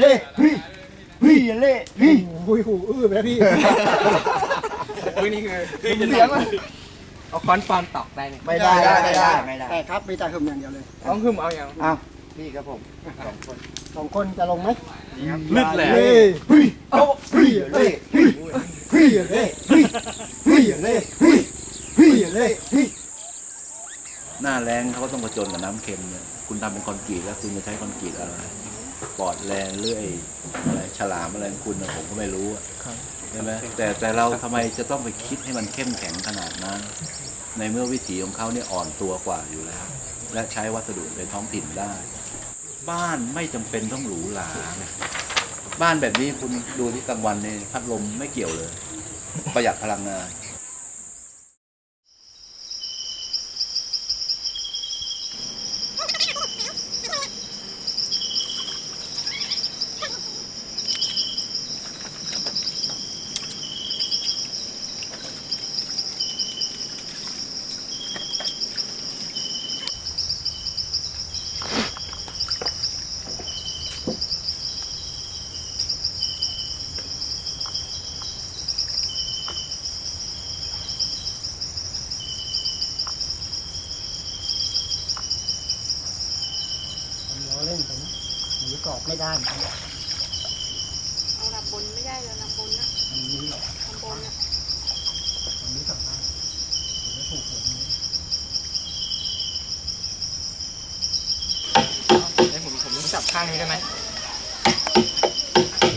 เล่เฮ้ยเฮ้ยเล่เฮ้ยโอ้ยหูอื้อไปแล้วพี่อุ้ยนี่คือเสียงมันเอาค้อนฟอนตอกได้เนี่ยไม่ได้ไม่ได้ไม่ได้แต่ครับมีแต่หึมอย่างเดียวเลยต้องหึมเอาอย่างอ้าวพี่ครับผมสองคนสองคนจะลงไหมลึดแหละเฮ้ยเฮ้ยเอาเฮ้ยเล่เฮ้ยเฮ้ยเล่เฮ้ยเฮ้ยเล่เฮ้ยเฮ้ยเล่เฮ้ยหน้าแรงเขาก็ต้องประจนกับน้ำเค็มเนี่ยคุณทำเป็นคอนกรีตแล้วคุณจะใช้คอนกรีตอะไร ปอดแรงเรื่อยอะไรฉลามอะไรของคุณนะผมก็ไม่รู้อะใช่ไหมแต่แต่เราทำไมจะต้องไปคิดให้มันเข้มแข็งขนาดนั้น ในเมื่อวิถีของเขาเนี่ยอ่อนตัวกว่าอยู่แล้ว และใช้วัสดุในท้องถิ่นได้ บ้านไม่จำเป็นต้องหรูหราไงบ้านแบบนี้คุณดูที่กลางวันเนี่ยพัดลมไม่เกี่ยวเลย ประหยัดพลังงาน ผมล้อเล่นไปนะหรือกรอบ ไม่ได้เอาลำบนไม่ได้แล้วลำบนนะอันนี้หรอกลำบนนะอันนี้กลับบ้านเดี๋ยวจะถูกหัวนี้ให้ผมผมต้องจับข้างนี้ได้ไหม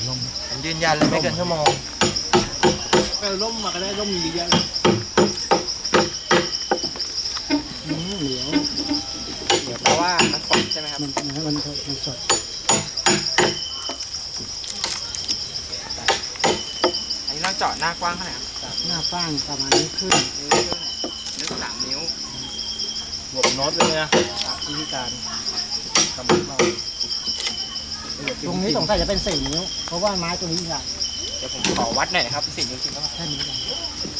ร่มผมยืนยันเลยไม่เกินชั่วโมงเออร่มมาก็ได้ร่มดีเยอะเหนียว เดี๋ยวเพราะว่ามันสดใช่ไหมครับ มันนะมันมันสด อันนี้เราเจาะหน้ากว้างเท่าไหร่ครับหน้าฟ้างประมาณนี้ขึ้นนิ้วครึ่งลึกสามนิ้วบวกโน้ตเลยนะวิธีการทำให้เราตรงนี้สงสัยจะเป็นสี่นิ้ว เพราะว่าไม้ตัวนี้ใหญ่เดี๋ยวผมขอวัดหน่อยนะครับสี่นิ้วจริงแล้วแค่นี้เอง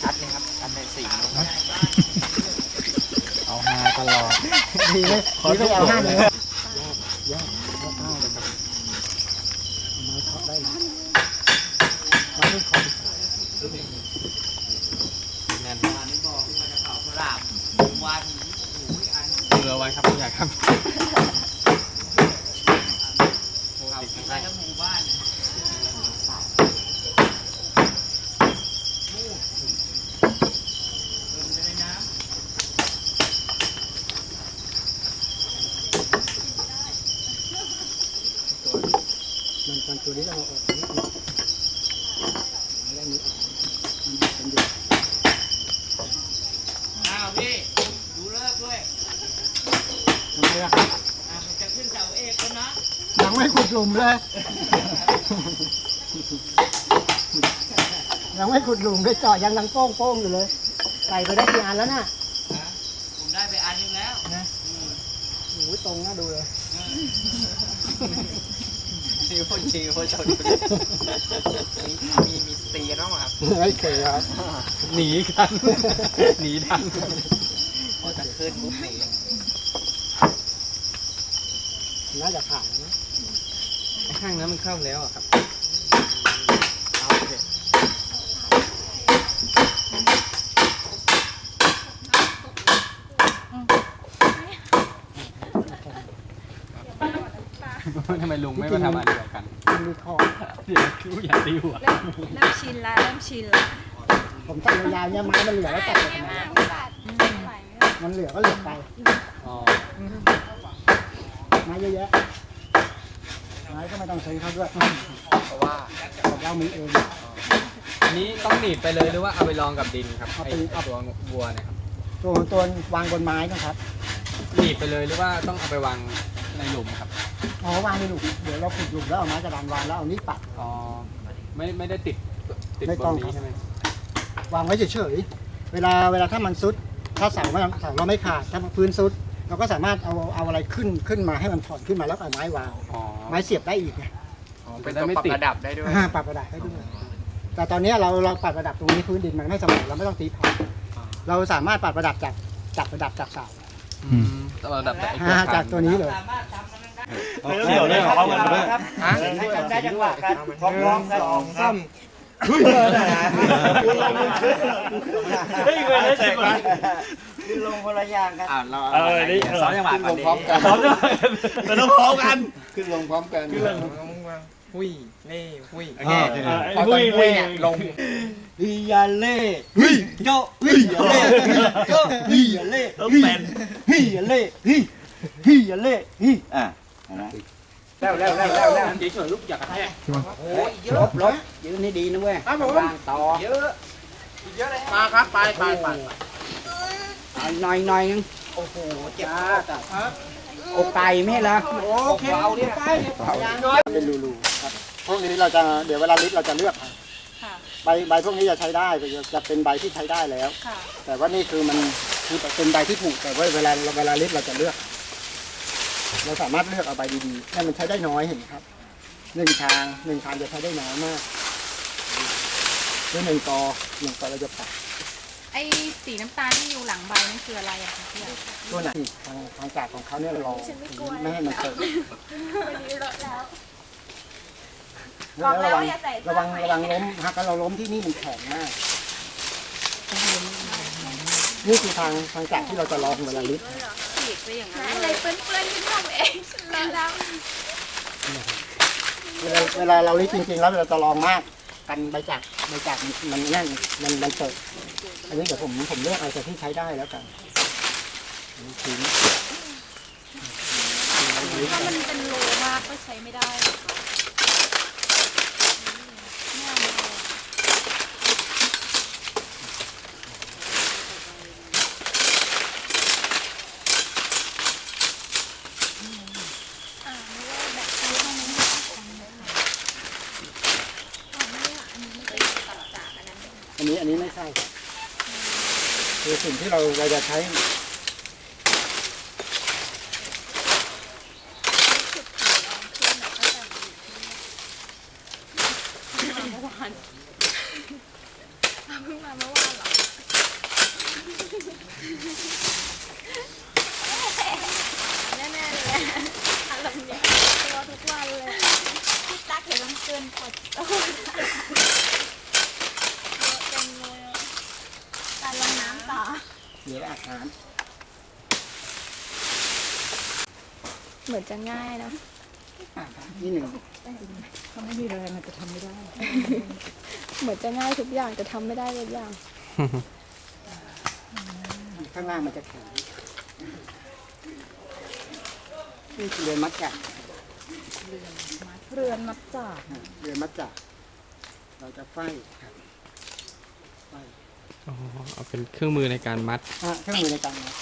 ชัดไหมครับชัดในสี่นิ้วครับเอาฮาตลอดดีเลยดีเลยเอาห้านิ้วแยกแยกห้าเลยครับเอาไม้เคาะได้เลยไม้ไม่เคาะ แน่น เรือไว้ครับผู้ใหญ่ครับได้ทั้งหมู่บ้าน มันมันตัวนี้เราเอาออกนิดนึงได้นิดออกมันเป็นอยู่ อ้าวพี่ ดูเลิกด้วย ทำไมล่ะครับ อะจะขึ้นเสาเอกแล้วนะ ยังไม่ขุดหลุมเล ยยังไม่ขุดหลุมเลยเจาะยังดังโป้งโป้งอยู่เลย ใส่ไปได้กี่อันแล้วน่ะผมได้ไปอันหนึงแล้วโอ้ยตรงน่าดูเลยนี่คนจริงคนชนมีมีมีตีกันบ้างไหมครับไม่เคยครับ หนีกันหนีทันพอจะขึ้นปุ๊บหนีน่าจะผ่านแล้วนะ ข้างนั้นมันเข้าแล้วอะครับเอาเถอะทำไมลุงไม่มาทำอันเดียวกันมันมีคอเดี๋ยวคิ้วอย่าตีหัว เริ่มเริ่มชินละเริ่มชินละผมตัดยาวๆเนี่ยไม้มันเหลือแล้วตัดไปทำไมมากไม่บาดไม่ไหวไม่ไหวมันเหลือก็เหลือไปอ๋อไม้เยอะ แยะไม้ก็ไม่ต้องซื้อเขาด้วยเพราะว่าของเรามีเองอันนี้ต้องหนีบไปเลยหรือว่าเอาไปลองกับดินครับเอาไอ้ไปไอ้ตัววัวเนี่ยครับตัวตัววางบนไม้นะครับหนีบไปเลยหรือว่าต้องเอาไปวางในหลุมครับอ๋อวางในหลุมเดี๋ยวเราขุดหลุมแล้วเอาไม้กระดานวางแล้วเอานี้ปัดอ๋อไม่ไม่ได้ติดติดไม่บต้อนงนี้ใช่ไหมวางไว้เฉยๆเวลาเวลาถ้ามันซุด ถ้าเสาไม่เสาเราไม่ขาดถ้าพื้นซุด เราก็สามารถเอาเอาอะไรขึ้นขึ้นมาให้มันถอนขึ้นมาแล้วเอาไม้วางอ๋อไม้เสียบได้อีกไงเป็นตัวปรับระดับได้ด้วย อ่าปรับระดับให้ด้วยแต่ตอนนี้เราเราปรับระดับตรงนี้พื้นดินมันไม่เสมอเราไม่ต้องตีแผ่นเราสามารถปรับระดับจากจากระดับจากเสาอืมระดับจากไอ้ตัวอ่าคานจากตัวนี้เลย สามารถทำมันได้เดี๋ยวเลยเอากันเลยครับให้กันได้จังหวะกันพร้อมๆกันสองซ้ำคุณลงมือขึ้นเฮ้ยเว้ยได้ก่อนคือ ลงคนละอย่างกันอ่าเราเออนี่สองจังหวะก่อนพร้อมกันสองจังหวะมันต้องพร้อมกันขึ้นลงพร้อมกันหุยเล่หุยโอเคไอ้หุยเล่ลงฮิยาเล่ฮิโยฮิยาเล่ฮิโยฮิยาเล่ต้องเป็นฮิยาเล่ฮิฮิยาเล่ฮิอะแล้วแล้วแล้วแล้วแล้วเฉยๆลูกอยากกระแทกโอ้ยเยอะลบลบยืนให้ดีนะเว้ยครับผมต่อเยอะเยอะเลยมาครับไปไปไป หน่อยหน่อยนึงโอ้โหเจ็บครับอกไก่ไม่ใช่เหรอโอเคเอาเนี่ยไปเป็นรูๆครับพวกนี้เราจะเดี๋ยวเวลาลิดเราจะเลือกเอาค่ะใบใบพวกนี้จะใช้ได้จะเป็นใบที่ใช้ได้แล้วค่ะแต่ว่านี่คือมันคือเป็นใบที่ผุแต่ว่าเวลาเวลาลิดเราจะเลือก เราสามารถเลือกเอาใบดีๆนี่มันใช้ได้น้อยเห็นไหมครับหนึ่งทางหนึ่งทางจะใช้ได้น้อยมากหรือหนึ่งกอหนึ่งกอเราจะปัก ไอ้สีน้ำตาลที่อยู่หลังใบนั่นคืออะไรอะคะพี่อะตัวไหนทางทางจากของเขาเนี่ยเราไม่ให้มันเกิดวันนี้เลอะแล้วแล้วระวังระวังระวังล้มหากเราล้มที่นี่มันแข็งมาก นี่คือทางทางจากที่เราจะลองเวลาลิฟต์ฉีกไปอย่างนั้นอะไรเปื้อนๆที่ทำเองฉันเลอะแล้วเวลาเวลาเราลิฟต์จริงๆแล้วเราจะลองมาก กันใบจากใบจากมันแน่นมันมันเปิดอันนี้เดี๋ยวผมผมเลือกเอาแต่ที่ใช้ได้แล้วกันทิ้งถ้ามันเป็นโลมากก็ใช้ไม่ได้เหรอคะไม่เอาเลยอะอ่าไม่ว่าแบบซื้อห้องนี้ให้ของได้ไหมอ๋อไม่อะอันนี้ไม่เป็นตัดจากอันนั้น อันนี้อันนี้ไม่ใช่ครับคือ สิ่งที่เราเราจะใช้สุดขาลองขึ้นแล้วก็จะอยู่ที่มาเมื่อวานเพิ่งมาเมื่อวานหรอแน่ๆเลยอารมณ์เนี้ยตัวทุกวันเลยพี่ตักเห็นต้อ เหลืออาหาร เหมือนจะง่ายนะนี่หนึ่งเหมือนจะง่ายทุกอย่างแต่ทำไม่ได้ทุกอย่าง ข้างล่างมันจะแข็งนี่คือเรือนมัดจักรเรือนมัดจากเรือนมัดจักรเราจะไฟครับไฟ อ๋อเอาเป็นเครื่องมือในการมัด อะเครื่องมือในการมัด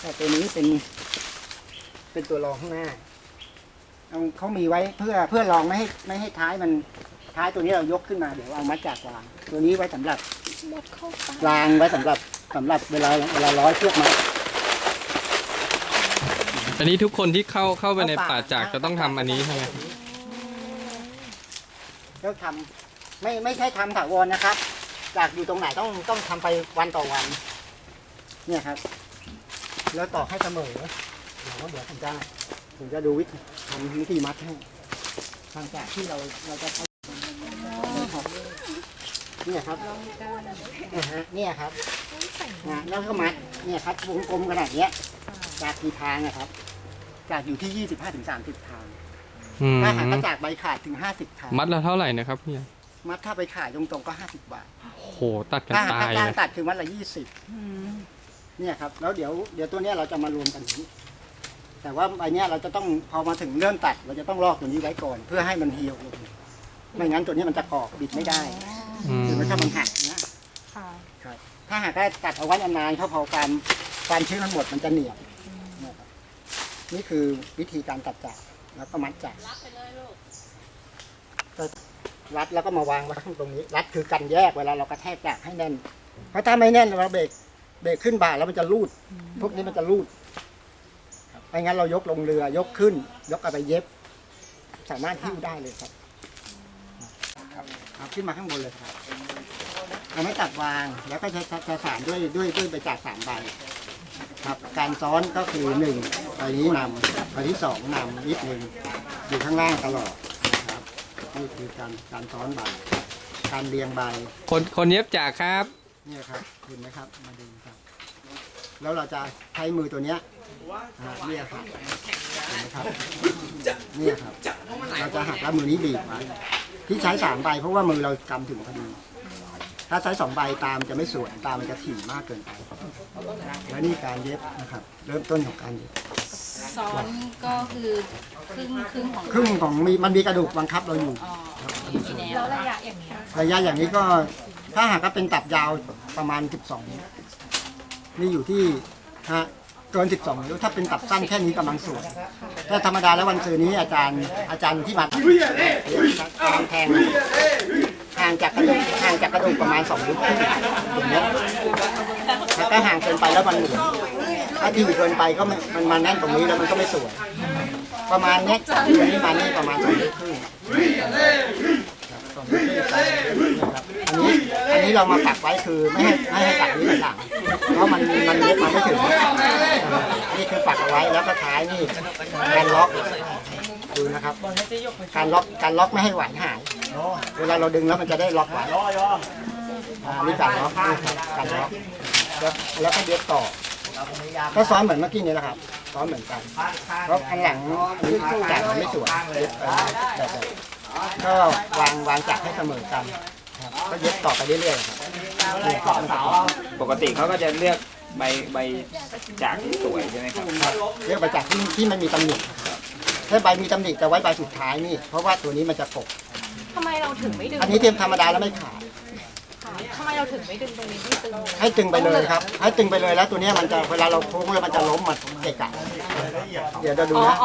แต่ตัวนี้เป็น เป็นตัวรองข้างหน้าเอาเขามีไว้เพื่อเพื่อรองไม่ให้ไม่ให้ท้ายมันท้ายตัวนี้เรายกขึ้นมาเดี๋ยวเอามัดจักรวาง ตัวนี้ไว้สำหรับหมดเข้าไปรางไว้สำหรับสำหรับเวลาเวลาร้อยเชือกมัด อันนี้ทุกคนที่เข้าเข้าไปในเข้าป่าป่าจากจะต้องทำอันนี้ใช่ไหม แล้วทำ ไม่ไม่ใช่ทำถาวรนะครับ จากอยู่ตรงไหนต้องต้องทำไปวันต่อวัน เนี่ยครับ แล้วต่อให้เสมอเราก็เดี๋ยวผมจะผมจะดูวิธีทำวิธีมัดให้ทางจากที่เราเราจะใช้เนี่ยครับเนี่ยฮะเนี่ยครับนะแล้วก็มัดเนี่ยครับวงกลมขนาดเนี้ย จากกี่ทางนะครับ จากอยู่ที่ยี่สิบห้าถึงสามสิบทางอืมถ้าหากว่าจากใบขาดถึงห้าสิบทางมัดละเท่าไหร่นะครับพี่ มัดถ้าไปขายตรงๆก็ห้าสิบบาทโอ้โหตัดกันถ้าหากตายถ้าจ้างเลยตัดคือมัดละยี่สิบเนี่ยครับ แล้วเดี๋ยวเดี๋ยวตัวเนี้ยเราจะมารวมกันอย่างนี้ แต่ว่าไอเนี้ยเราจะต้องพอมาถึงเริ่มตัด เราจะต้องลอกตัวนี้ไว้ก่อน เพื่อให้มันเหี่ยวลงไม่งั้นตัวนี้มันจะกรอกบิดไม่ได้อืมหรือว่าถ้ามันหักเนี้ยครับถ้าหากได้ตัดเอาไว้นานๆเขาพอความความชื้นมันหมดมันจะเหนียวเนี่ยครับนี่คือวิธีการตัดจากแล้วก็มัดจาก รัดแล้วก็มาวางไว้ข้างตรงนี้ รัดคือกันแยกเวลาเรากระแทกจากให้แน่น เพราะถ้าไม่แน่นเราเบรกเบรกขึ้นบ่าแล้วมันจะรูด พวกนี้มันจะรูดไม่งั้นเรายกลงเรือยกขึ้น ยกเอาไปเย็บ สามารถหิ้วได้เลยครับเอาขึ้นมาข้างบนเลยครับเอาไม่ตัดวางแล้วก็จะจะสานด้วยด้วยด้วยใบจากสามใบครับการซ้อนก็คือหนึ่งใบนี้นำใบที่สองนำนิดหนึ่งอยู่ข้างล่างตลอด นี่คือการการซ้อนใบการเรียงใบคนคนเย็บจากครับ เนี่ยครับเห็นไหมครับมาดูครับ แล้วเราจะใช้มือตัวเนี้ยอ่าเนี่ยครับเห็นไหมครับเนี่ยครับ เราจะหักแล้วมือนี้บีบไว้ที่ใช้สามใบเพราะว่ามือเรากำถึงพอดีถ้าใช้สองใบตามจะไม่สวยตามมันจะถี่มากเกินไป แล้วนี่การเย็บนะครับ เริ่มต้นของการเย็บ ซ้อนก็คือครึ่งครึ่งของครึ่งของมีมันมีกระดูกบังคับเราอยู่แล้วระยะอย่างนี้ระยะอย่างนี้ก็ถ้าหากว่าเป็นตับยาวประมาณ 12นิ้วนี่อยู่ที่ฮะเกิน 12นิ้วถ้าเป็นตับสั้นแค่นี้กำลังสวยถ้าธรรมดาแล้ววันซื้อนี้อาจารย์อาจารย์ที่มาตัดแทงห่างจากกระดูกห่างจากกระดูกประมาณ2นิ้วครึ่งอย่างเงี้ยถ้าห่างเกินไปแล้วมันหมุน ถ้าที่เกินไปก็ไม่มันมาแน่นตรงนี้แล้วมันก็ไม่สวย ประมาณเนี้ยจากนี้มานี่ประมาณ2นิ้วครึ่งอันนี้อันนี้เรามาปักไว้คือไม่ให้ไม่ให้ตัดนี้หลังเพราะมันมันเย็บมาไม่ถึงนี่คือปักเอาไว้แล้วก็ท้ายนี่การล็อกดูนะครับ การล็อกการล็อกไม่ให้ไหวหายเวลาเราดึงแล้วมันจะได้ล็อกไว้อ่านี่การล็อกการล็อกแล้วแล้วก็เย็บต่อ ก็ซ้อนเหมือนเมื่อกี้นี่แหละครับซ้อนเหมือนกันเพราะข้างหลังนี่จากมันไม่สวยเย็บไปแบบแบบก็วางวางจากให้เสมอกันครับก็เย็บต่อไปเรื่อยๆครับนี่ครับมันจะปกติเขาก็จะเลือกใบใบจากที่สวยใช่ไหมครับครับเรียกไปจากที่ที่มันมีตำหนิถ้าใบมีตำหนิจะไว้ใบสุดท้ายนี่เพราะว่าตัวนี้มันจะกบทำไมเราถึงไม่ดึงอันนี้เทียมธรรมดาแล้วไม่ขาด ทำไมเราถึงไม่ดึงตรงนี้ที่ตึงให้ตึงไปเลยครับ ให้ตึงไปเลยแล้วตัวเนี้ยมันจะเวลาเราโค้งแล้วมันจะล้มมันเกะกะ เดี๋ยวจะดูนะ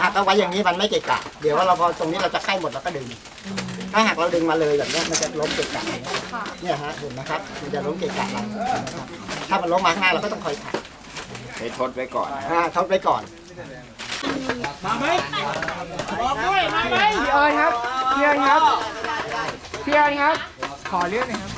หากเอาไว้อย่างนี้มันไม่เกะกะ เดี๋ยวว่าเราพอตรงนี้เราจะใกล้หมดเราก็ดึง ถ้าหากเราดึงมาเลยแบบเนี้ยมันจะล้มเกะกะเนี่ยฮะเห็นนะครับ มันจะล้มเกะกะเรานะครับถ้ามันล้มมาข้างหน้าเราก็ต้องคอยขัดไปทดไว้ก่อนอ่าทดไว้ก่อน พี่เอิญครับ พี่เอิญครับ พี่เอิญครับ ขอเรื่องหน่อยครับ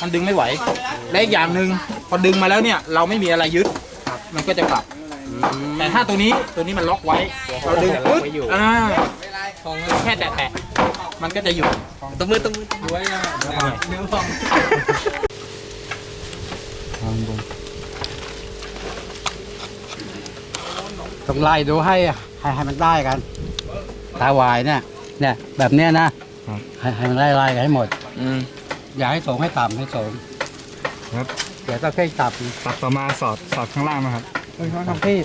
มันดึงไม่ไหว และอีกอย่างหนึ่งพอดึงมาแล้วเนี่ย เราไม่มีอะไรยึดมันก็จะกลับ แต่ถ้าตัวนี้ตัวนี้มันล็อกไว้ เราดึงปึ๊บอ่าแค่แตะๆมันก็จะอยู่ตบมือตบมือไว้นะต้องไล่ดูให้ให้ให้มันได้กันตาวายเนี่ยเนี่ยแบบเนี้ยนะให้ให้มันไล่ไล่กันให้หมด อืม อย่าให้สูงให้ต่ำให้สูงครับเดี๋ยวต้องเพ่งต่ำตัดต่อมาสอดสอดข้างล่างนะครับเฮ้ยเขาทำพี่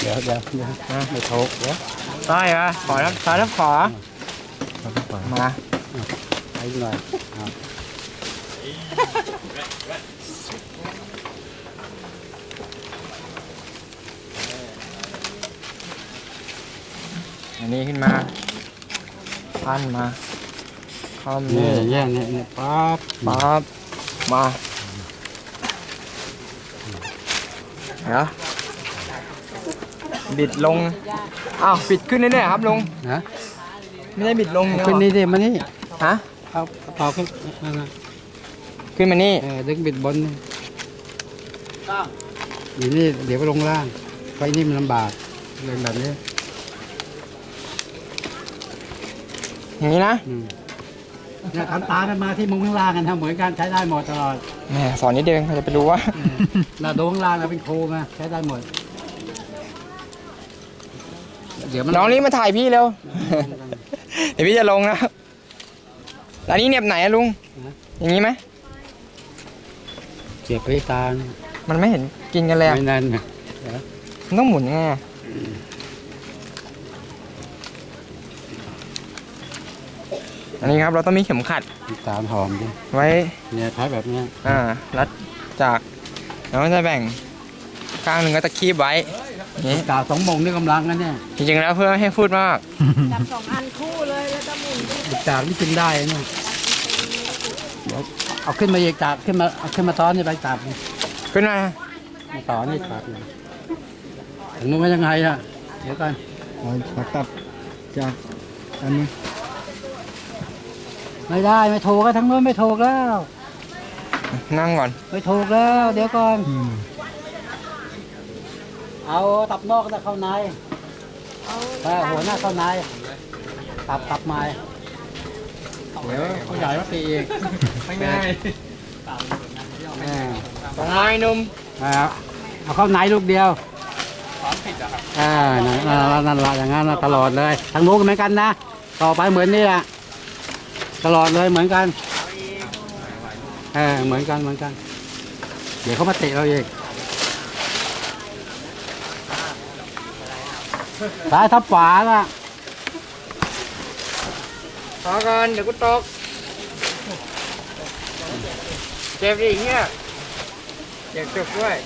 เดี๋ยวเดี๋ยวเดี๋ยวไม่ถูกเดี๋ยวได้เหรอขอแล้วซ้ายแล้วขวามาไปหน่อยเอาอันนี้ขึ้นมา พันมาคอมเนี่นี่ยเนี่ยเนี่ยเนี่ยปั๊บปั๊บมาเดี๋ยวบิดลงอ้าวบิดขึ้นเรื่อยๆครับลุงนะไม่ได้บิดลงเอาเยขึ้นนี่ดิมานี่ฮะเอาเอาขึ้นนั่นน่ะขึ้นมานี่เออดึงบิดบนนี่อยู่นี่เดี๋ยวก็ลงล่างไฟนี่มันลำบากเรื่องแบบนี้ อย่างนี้นะอืมเนี่ยทำตากันมาที่มุมข้างล่างกันทำเหมือนกันใช้ได้หมดตลอดแหมสอนนิดเดียวเขาจะไปรู้ว่าเราดูข้างล่างเราเป็นครูมาใช้ได้หมด เดี๋ยวมันน้องรีบมาถ่ายพี่เร็วเดี๋ยวพี่จะลงนะครับแล้วนี่เหน็บไหนอะลุง อย่างนี้ไหมเจ็บไปตาเนี่ยมันไม่เห็นกินกันเลยอะไม่นั่นน่ะมันต้องหมุนยังไง อะอันนี้ครับเราต้องมีเข็มขัดตามหอมดิไว้เนี่ยใช้แบบเนี้ยอ่ารัดจากแล้วก็จะแบ่งข้างหนึ่งก็ตะคีบไว้นี่กาสองโมงนี่กำลังนะเนี่ยจริงๆแล้วเพื่อไม่ให้พูดมากจับสองอันคู่เลยแล้วก็หมุนไปจากนี่กินได้นะเดี๋ยวเอาขึ้นมาอีกจากขึ้นมาเอาขึ้นมาตอนนี่ไปจากขึ้นมามาต่อนี่จากถึงนู้นว่ายังไงอะเดี๋ยวกันขอตัดจากอันนี้ ไม่ได้ไม่ถูกก็ทั้งนู้นไม่ถูกแล้ว นั่งก่อนไม่ถูกแล้ว เดี๋ยวก่อน เอาตับนอกนะเข้าในแต่หัวหน้าเข้าในตับตับไม้เดี๋ยวเขาใหญ่มาตีอีกไม่ง่ายอ่าตรงไอ้นุ่มเอาเอาเข้าในลูกเดียวอ่านั่นอ่านั่นละอย่างนั้นน่ะตลอดเลยทางนู้นก็เหมือนกันนะ ต่อไปเหมือนนี่แหละ ตลอดเลยเหมือนกันเออเหมือนกันเหมือนกัน เดี๋ยวเขามาเตะเราเอีกซ้ายทับขวาละพอก่อนเดี๋ยวกูตก เจ็บดิเฮียเจ็บจุกด้วย